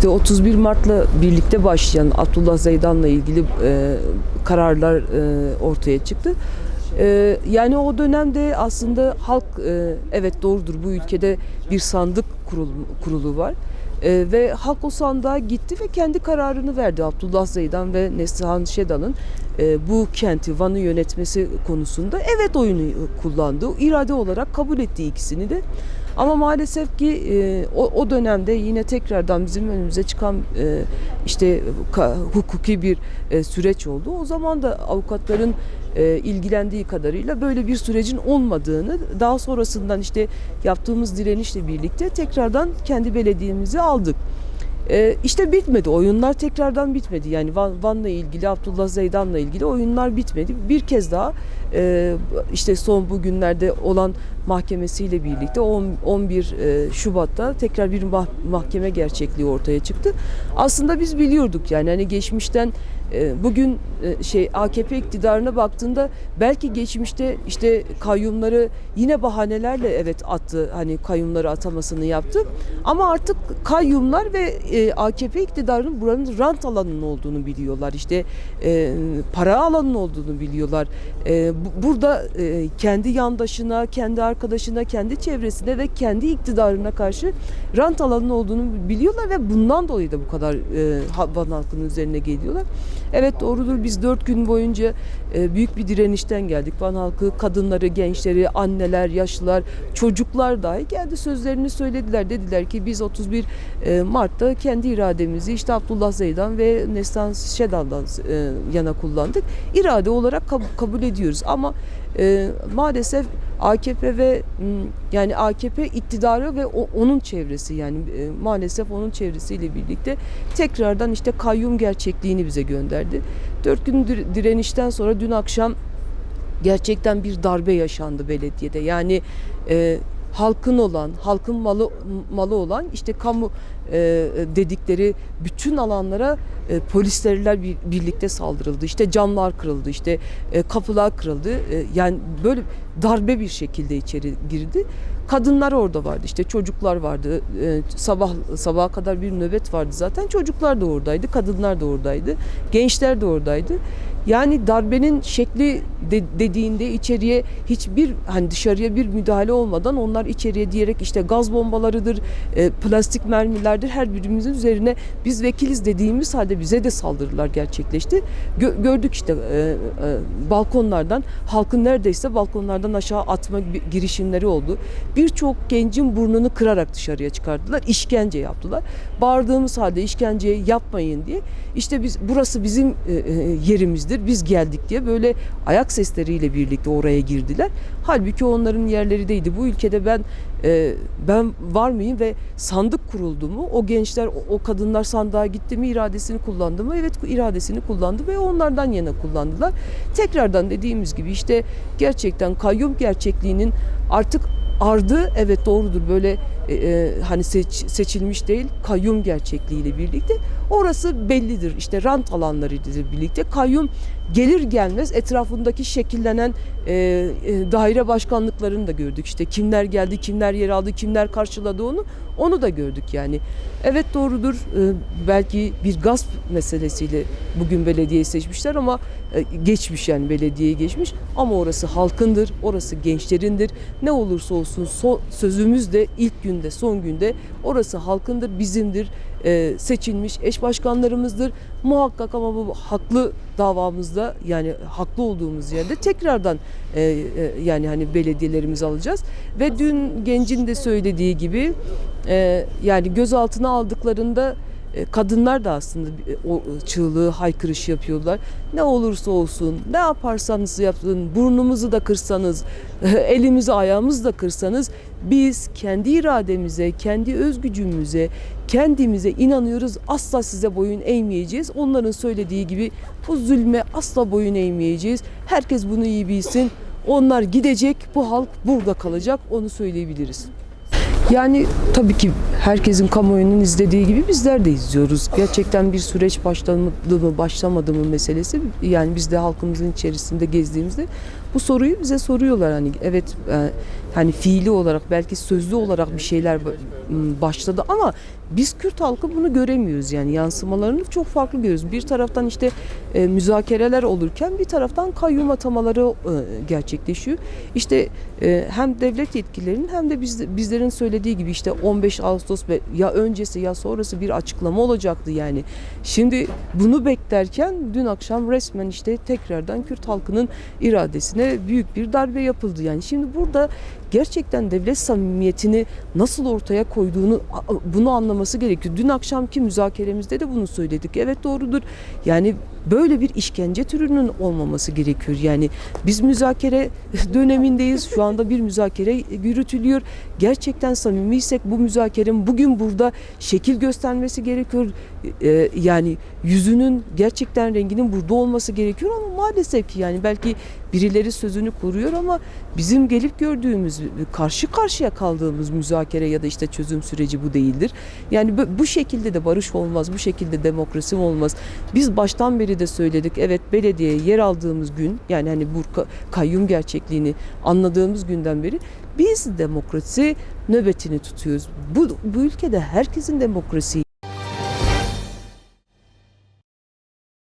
İşte 31 Mart'la birlikte başlayan Abdullah Zeydan'la ilgili e, kararlar e, ortaya çıktı. E, yani o dönemde aslında halk e, evet doğrudur bu ülkede bir sandık kurulu, kurulu var. E, ve halk o sandığa gitti ve kendi kararını verdi Abdullah Zeydan ve Neslihan Şedan'ın e, bu kenti Van'ı yönetmesi konusunda evet oyunu kullandı. İrade olarak kabul etti ikisini de. Ama maalesef ki e, o, o dönemde yine tekrardan bizim önümüze çıkan e, işte ka- hukuki bir e, süreç oldu. O zaman da avukatların e, ilgilendiği kadarıyla böyle bir sürecin olmadığını daha sonrasından işte yaptığımız direnişle birlikte tekrardan kendi belediyemizi aldık. Ee, işte bitmedi. Oyunlar tekrardan bitmedi. Yani Van, Van'la ilgili, Abdullah Zeydan'la ilgili oyunlar bitmedi. Bir kez daha e, işte son bugünlerde olan mahkemesiyle birlikte on- 11 e, Şubat'ta tekrar bir mah- mahkeme gerçekliği ortaya çıktı. Aslında biz biliyorduk yani hani geçmişten bugün e, şey AKP iktidarına baktığında belki geçmişte işte kayyumları yine bahanelerle evet attı hani kayyumları atamasını yaptı. Ama artık kayyumlar ve e, AKP iktidarının buranın rant alanının olduğunu biliyorlar. İşte e, para alanının olduğunu biliyorlar. E, bu- burada e, kendi yandaşına kendi arkadaşına kendi çevresine ve kendi iktidarına karşı rant alanının olduğunu biliyorlar ve bundan dolayı da bu kadar e, Van halkının üzerine geliyorlar. Evet doğrudur biz dört gün boyunca e, büyük bir direnişten geldik. Van halkı kadınları, gençleri, anneler, yaşlılar, çocuklar dahi geldi sözlerini söylediler. Dediler ki biz 31 e, Mart'ta kendi irademizi işte Abdullah Zeydan ve Neslihan Şedan'dan e, yana kullandık. İrade olarak kab- kabul ediyoruz ama maalesef AKP ve yani AKP iktidarı ve onun çevresi yani e, maalesef onun çevresiyle birlikte tekrardan işte kayyum gerçekliğini bize gönderdi. Dört gün dir- direnişten sonra dün akşam gerçekten bir darbe yaşandı belediyede. Yani e, halkın olan, halkın malı malı olan işte kamu e, dedikleri bütün alanlara e, polislerler bir, birlikte saldırıldı. İşte camlar kırıldı, işte e, kapılar kırıldı. E, yani böyle darbe bir şekilde içeri girdi. Kadınlar orada vardı, işte çocuklar vardı. E, sabah sabaha kadar bir nöbet vardı zaten. Çocuklar da oradaydı, kadınlar da oradaydı, gençler de oradaydı. Yani darbenin şekli de- dediğinde içeriye hiçbir hani dışarıya bir müdahale olmadan onlar içeriye diyerek işte gaz bombalarıdır, e, plastik mermilerdir her birimizin üzerine biz vekiliz dediğimiz halde bize de saldırılar gerçekleşti. Gö- gördük işte e, e, balkonlardan halkın neredeyse balkonlardan aşağı atma gi- girişimleri oldu. Birçok gencin burnunu kırarak dışarıya çıkardılar. işkence yaptılar. Bağırdığımız halde işkence yapmayın diye. İşte biz burası bizim e, e, yerimizdir. Biz geldik diye böyle ayak sesleriyle birlikte oraya girdiler. Halbuki onların yerlerindeydi. Bu ülkede ben e, ben var mıyım ve sandık kuruldu mu? O gençler, o, o kadınlar sandığa gitti mi? iradesini kullandı mı? Evet iradesini kullandı ve onlardan yana kullandılar. Tekrardan dediğimiz gibi işte gerçekten kayyum gerçekliğinin artık ardı evet doğrudur böyle e, e, hani seç- seçilmiş değil kayyum gerçekliğiyle birlikte orası bellidir işte rant alanlarıyla birlikte kayyum gelir gelmez etrafındaki şekillenen e, e, daire başkanlıklarını da gördük. İşte kimler geldi kimler yer aldı kimler karşıladı onu onu da gördük yani. Evet doğrudur. E, belki bir gasp meselesiyle bugün belediyeyi seçmişler ama e, geçmiş yani belediyeyi geçmiş. Ama orası halkındır orası gençlerindir. Ne olursa olsun son, sözümüz de ilk günde son günde orası halkındır bizimdir. E, seçilmiş eş başkanlarımızdır. Muhakkak ama bu haklı davamızda yani haklı olduğumuz yerde tekrardan e, e, yani hani belediyelerimizi alacağız. Ve dün gencin de söylediği gibi e, yani gözaltına aldıklarında kadınlar da aslında e, o çığlığı haykırışı yapıyorlar. Ne olursa olsun, ne yaparsanız yapın, burnumuzu da kırsanız, elimizi ayağımızı da kırsanız biz kendi irademize, kendi özgücümüze, kendimize inanıyoruz. Asla size boyun eğmeyeceğiz. Onların söylediği gibi bu zulme asla boyun eğmeyeceğiz. Herkes bunu iyi bilsin. Onlar gidecek, bu halk burada kalacak. Onu söyleyebiliriz. Yani tabii ki herkesin kamuoyunun izlediği gibi bizler de izliyoruz. Gerçekten bir süreç başladı mı başlamadı mı meselesi. Yani biz de halkımızın içerisinde gezdiğimizde bu soruyu bize soruyorlar. Hani evet e, hani fiili olarak belki sözlü olarak bir şeyler başladı ama biz Kürt halkı bunu göremiyoruz yani yansımalarını çok farklı görüyoruz. Bir taraftan işte e, müzakereler olurken bir taraftan kayyum atamaları e, gerçekleşiyor. İşte e, hem devlet yetkililerinin hem de biz, bizlerin söylediği gibi işte 15 Ağustos ve ya öncesi ya sonrası bir açıklama olacaktı yani. Şimdi bunu beklerken dün akşam resmen işte tekrardan Kürt halkının iradesine büyük bir darbe yapıldı. Yani şimdi burada gerçekten devlet samimiyetini nasıl ortaya koyduğunu bunu anlaması gerekiyor. Dün akşamki müzakeremizde de bunu söyledik. Evet doğrudur. Yani böyle bir işkence türünün olmaması gerekiyor. Yani biz müzakere dönemindeyiz. Şu anda bir müzakere yürütülüyor. Gerçekten samimiysek bu müzakerenin bugün burada şekil göstermesi gerekiyor. Ee, yani yüzünün gerçekten renginin burada olması gerekiyor ama maalesef ki yani belki birileri sözünü koruyor ama bizim gelip gördüğümüz karşı karşıya kaldığımız müzakere ya da işte çözüm süreci bu değildir. Yani bu, şekilde de barış olmaz, bu şekilde demokrasi olmaz. Biz baştan beri de söyledik. Evet belediye yer aldığımız gün yani hani bu ka- kayyum gerçekliğini anladığımız günden beri biz demokrasi nöbetini tutuyoruz. Bu, bu ülkede herkesin demokrasi